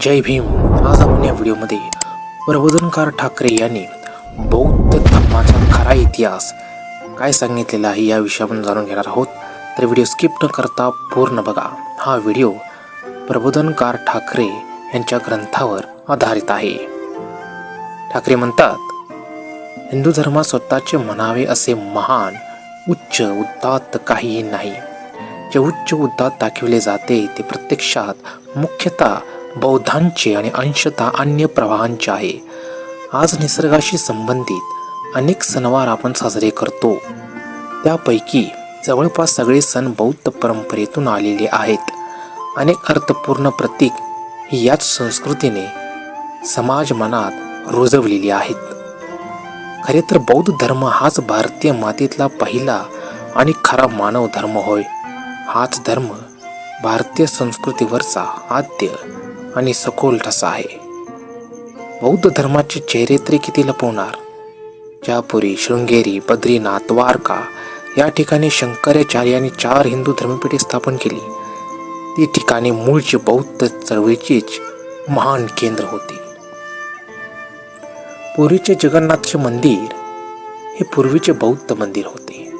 जय भीम. आज आपण या व्हिडिओमध्ये प्रबोधनकार ठाकरे यांनी बौद्ध धर्माचा खरा इतिहास काय सांगितलेला आहे या विषयी आपण जाणून घेणार आहोत. तर व्हिडिओ स्किप न करता पूर्ण बघा. हा व्हिडिओ प्रबोधनकार ठाकरे यांच्या ग्रंथावर आधारित आहे. ठाकरे म्हणतात हिंदू धर्मात स्वतःचे म्हणावे असे महान उच्च उद्दात काहीही नाही. जे उच्च उद्दात दाखविले जाते ते प्रत्यक्षात मुख्यतः बौद्धांचे आणि अंशतः अन्य प्रवाहांचे आहे. आज निसर्गाशी संबंधित अनेक सणवार आपण साजरे करतो. त्यापैकी जवळपास सगळे सण बौद्ध परंपरेतून आलेले आहेत. अनेक अर्थपूर्ण प्रतीक ही याच संस्कृतीने समाज मनात रुजवलेली आहेत. खरे तर बौद्ध धर्म हाच भारतीय मातीतला पहिला आणि खरा मानव धर्म होय. हाच धर्म भारतीय संस्कृतीवरचा आद्य आणि सखोल ठसा आहे. बौद्ध धर्माचे चेहरे तरी किती लपवणार? ज्यापुरी शृंगेरी बद्रीनाथ द्वारका या ठिकाणी शंकराचार्यांनी चार हिंदू धर्मपीठे स्थापन केली. ती ठिकाणी मूळची बौद्ध चळवळीचीच महान केंद्र होती. पूर्वीचे जगन्नाथचे मंदिर हे पूर्वीचे बौद्ध मंदिर होते.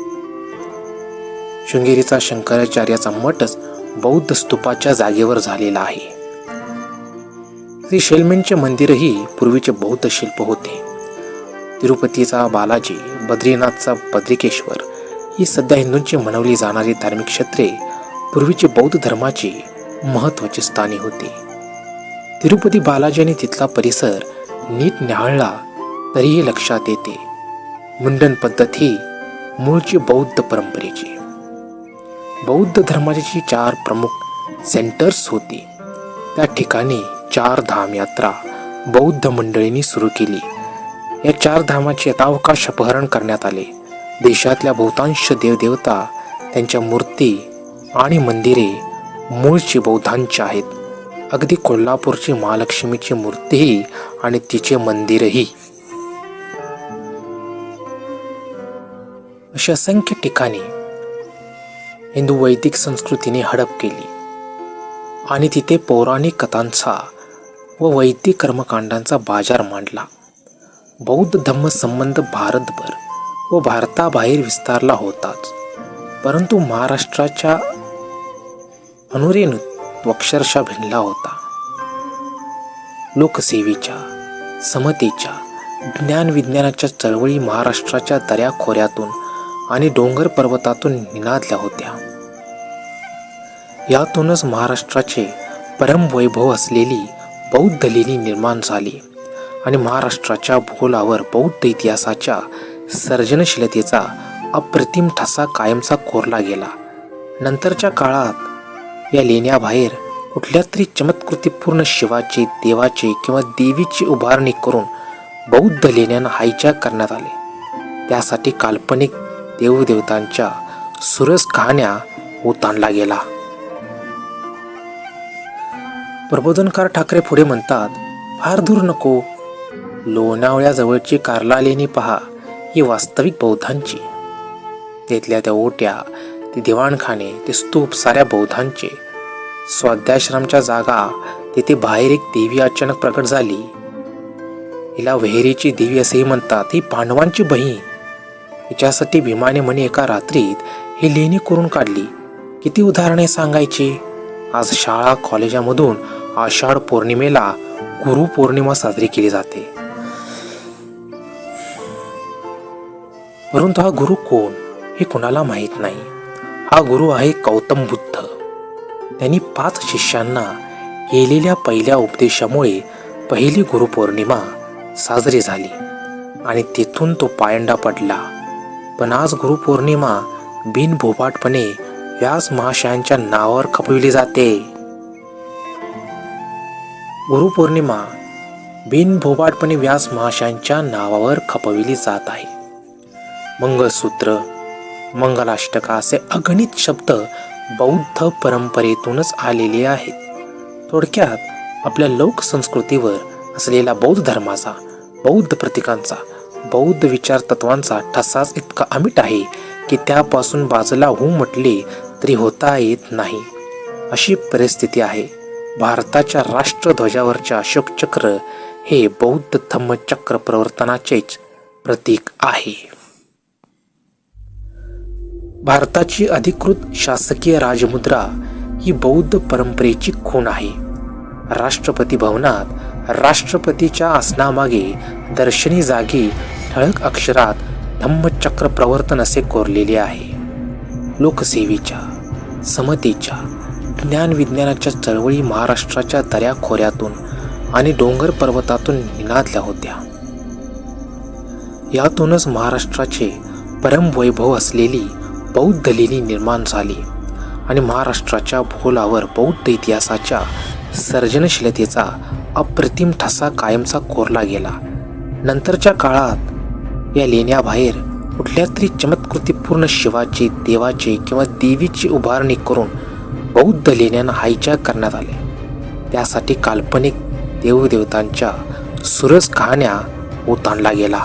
शृंगेरीचा शंकराचार्याचा मठच बौद्ध स्तूपाच्या जागेवर झालेला आहे. श्री शेलमेनचे मंदिरही पूर्वीचे बौद्ध शिल्प होते. तिरुपतीचा बालाजी बद्रीनाथचा बद्रिकेश्वर ही सध्या हिंदूंची मनवली जाणारी धार्मिक क्षेत्रे पूर्वीचे बौद्ध धर्माची महत्वाची स्थाने होती. तिरुपती बालाजी आणि तिथला परिसर नीट न्याहाळला तरीही लक्षात येते. मुंडन पद्धत ही मूळची बौद्ध परंपरेची. बौद्ध धर्माची चार प्रमुख सेंटर्स होती. त्या ठिकाणी चार धाम यात्रा बौद्ध मंडळींनी सुरू केली. या चार धामाचे यथावकाश अपहरण करण्यात आले. देशातल्या बहुतांश देवदेवता त्यांच्या मूर्ती आणि मंदिरे मूळची बौद्धांची आहेत. अगदी कोल्हापूरची महालक्ष्मीची मूर्तीही आणि तिचे मंदिरही. अशा असंख्य ठिकाणी हिंदू वैदिक संस्कृतीने हडप केली. आणि तिथे पौराणिक कथांचा व वैदिक कर्मकांडांचा बाजार मांडला. बौद्ध धम्म संबंध भारतभर व भारताबाहेर विस्तारला होताच. परंतु महाराष्ट्राच्या अनुरेनु अक्षरशः भिनला होता. लोकसेवेच्या समतेच्या ज्ञान विज्ञानाच्या चळवळी महाराष्ट्राच्या दऱ्याखोऱ्यातून आणि डोंगर पर्वतातून निनादल्या होत्या. यातूनच महाराष्ट्राचे परमवैभव असलेली बौद्ध लेणी निर्माण झाली. आणि महाराष्ट्राच्या भूगोलावर बौद्ध इतिहासाच्या सर्जनशीलतेचा अप्रतिम ठसा कायमचा कोरला गेला. नंतरच्या काळात या लेण्याबाहेर कुठल्या तरी चमत्कृतीपूर्ण शिवाची देवाची किंवा देवीची उभारणी करून बौद्ध लेण्यांना हायजॅक करण्यात आले. त्यासाठी काल्पनिक देवदेवतांच्या सुरस कहाण्या उताणला गेला. प्रबोधनकार ठाकरे पुढे म्हणतात फार दूर नको. लोणावळ्याजवळची कार्ला लेणी पहा. ही वास्तविक बौद्धांची. तिथल्या त्या ओट्या ते दिवाणखाने ते स्तूप साऱ्या बौद्धांचे. स्वाध्याश्रमच्या जागा तिथे बाहेर एक देवी अचानक प्रकट झाली. हिला वेहेरीची देवी असेही म्हणतात ही पांडवांची बहीण. हिच्यासाठी भीमाने म्हणे एका रात्रीत ही लेणी करून काढली. किती उदाहरणे सांगायची? आज शाळा कॉलेजामधून आषाढ पौर्णिमेला गुरु पौर्णिमा साजरी केली जाते. परंतु हा गुरु कोण हे कुणाला माहीत नाही. हा गुरु आहे गौतम बुद्ध. त्यांनी पाच शिष्यांना केलेल्या पहिल्या उपदेशामुळे पहिली गुरुपौर्णिमा साजरी झाली आणि तिथून तो पायंडा पडला. पण आज गुरुपौर्णिमा बिनभोभाटपणे व्यास महाशयांच्या नावावर खपविली जाते. गुरुपौर्णिमा बिनभोभाटपणे व्यास महाशयांच्या नावावर खपविली जात आहे. मंगळसूत्र मंगलाष्टका असे अगणित शब्द बौद्ध परंपरेतूनच आलेले आहेत. थोडक्यात आपल्या लोकसंस्कृतीवर असलेला बौद्ध धर्माचा बौद्ध प्रतीकांचा बौद्ध विचार तत्वांचा ठसाच इतका अमिट आहे की त्यापासून बाजूला होऊ म्हटले तरी होता येत नाही. अशी परिस्थिती आहे. भारताच्या राष्ट्रध्वजावरचे अशोक चक्र हे बौद्ध धम्मचक्र प्रवर्तनाचेच प्रतीक आहे. भारताची अधिकृत शासकीय राजमुद्रा ही बौद्ध परंपरेची खूण आहे. राष्ट्रपती भवनात राष्ट्रपतीच्या आसनामागे दर्शनी जागी ठळक अक्षरात धम्मचक्र प्रवर्तन असे कोरलेले आहे. लोकसेवेच्या समतेच्या ज्ञान विज्ञानाच्या चळवळी महाराष्ट्राच्या दऱ्याखोऱ्यातून आणि डोंगर पर्वतातून निनादल्या होत्या. यातूनच महाराष्ट्राचे परमवैभव असलेली बौद्ध लेणी निर्माण झाली आणि महाराष्ट्राच्या भूगोलावर बौद्ध इतिहासाच्या सर्जनशीलतेचा अप्रतिम ठसा कायमचा कोरला गेला. नंतरच्या काळात या लेण्याबाहेर कुठल्या तरी चमत्कृतीपूर्ण शिवाची देवाचे किंवा देवीची उभारणी करून बौद्ध लेण्यांना हायजॅक करण्यात आले. त्यासाठी काल्पनिक देवदेवतांच्या सुरस कहाण्या ओतांडला गेला.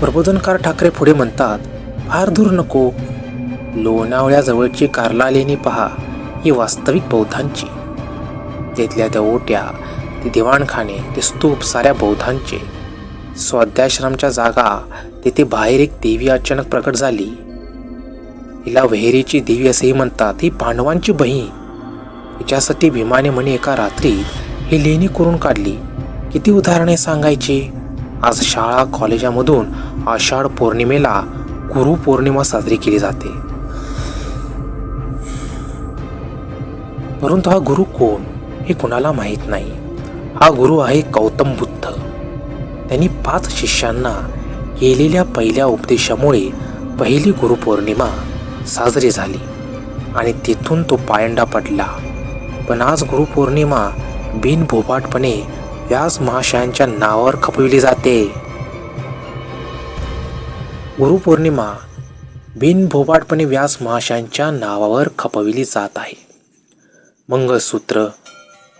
प्रबोधनकार ठाकरे पुढे म्हणतात फार दूर नको. लोणावळ्याजवळची कार्ला लेणी पहा. ही वास्तविक बौद्धांची. तिथल्या त्या ओट्या ते दिवाणखाने ते स्तूप साऱ्या बौद्धांचे. स्वाध्याश्रमच्या जागा तेथे बाहेर एक देवी अचानक प्रकट झाली. हिला वेहेरीची देवी असेही म्हणतात ही पांडवांची बहीण. हिच्यासाठी भीमाने म्हणे एका रात्री ही लेणी करून काढली. किती उदाहरणे सांगायची? आज शाळा कॉलेजामधून आषाढ पौर्णिमेला गुरु पौर्णिमा साजरी केली जाते. परंतु हा गुरु कोण हे कुणाला माहीत नाही. हा गुरु आहे गौतम बुद्ध त्यांनी पाच शिष्यांना केलेल्या पहिल्या उपदेशामुळे पहिली गुरुपौर्णिमा साजरी झाली. आणि तिथून तो पायंडा पडला. पण आज गुरुपौर्णिमा बिनभोपाटपणे व्यास महाशयांच्या नावावर खपविली जाते. गुरुपौर्णिमा बिनभोपाटपणे व्यास महाशयांच्या नावावर खपविली जात आहे. मंगळसूत्र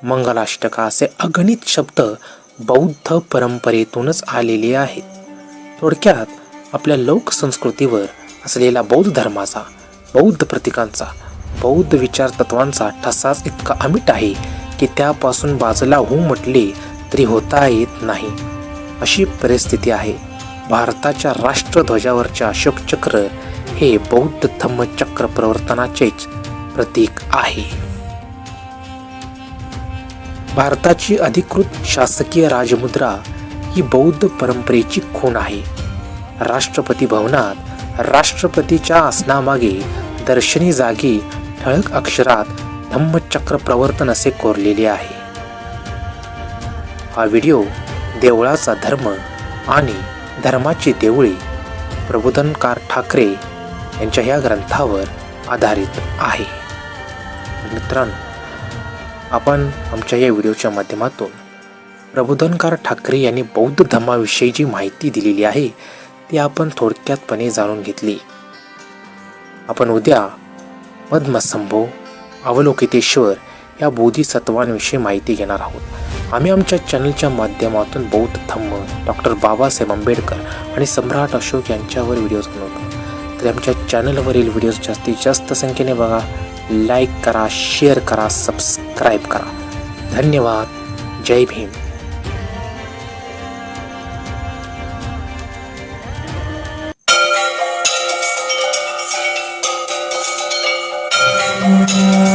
मंगलाष्टका असे अगणित शब्द बौद्ध परंपरेतूनच आलेले आहेत थोडक्यात आपल्या लोकसंस्कृतीवर असलेला बौद्ध धर्माचा बौद्ध प्रतीकांचा बौद्ध विचार तत्वांचा ठसाच इतका अमिट आहे की त्यापासून बाजूला होऊ म्हटले तरी होता येत नाही. अशी परिस्थिती आहे. भारताच्या राष्ट्रध्वजावरच्या अशोक चक्र हे बौद्ध धम्मचक्र प्रवर्तनाचेच प्रतीक आहे. भारताची अधिकृत शासकीय राजमुद्रा ही बौद्ध परंपरेची खूण आहे. राष्ट्रपती भवनात राष्ट्रपतीच्या आसनामागे दर्शनी जागी ठळक अक्षरात धम्मचक्र प्रवर्तन असे कोरलेले आहे. हा व्हिडिओ देवळाचा धर्म आणि धर्माची देवळी प्रबोधनकार ठाकरे यांच्या या ग्रंथावर आधारित आहे. मित्रांनो आपण आमच्या या व्हिडिओच्या माध्यमातून प्रबोधनकार ठाकरे यांनी बौद्ध धर्माविषयी जी माहिती दिलेली आहे ती आपण थोडक्यातपणे जाणून घेतली. आपण उद्या पद्मसंभव अवलोकितेश्वर या बोधिसत्वांविषयी माहिती घेणार आहोत. आम्ही आमच्या चॅनलच्या माध्यमातून बौद्ध धम्म डॉक्टर बाबासाहेब आंबेडकर आणि सम्राट अशोक यांच्यावर व्हिडिओज बनवतो. तर आमच्या चॅनलवरील व्हिडिओज जास्तीत जास्त संख्येने बघा. लाईक करा शेअर करा सबस्क्राईब करा. धन्यवाद. जय भीम. Thank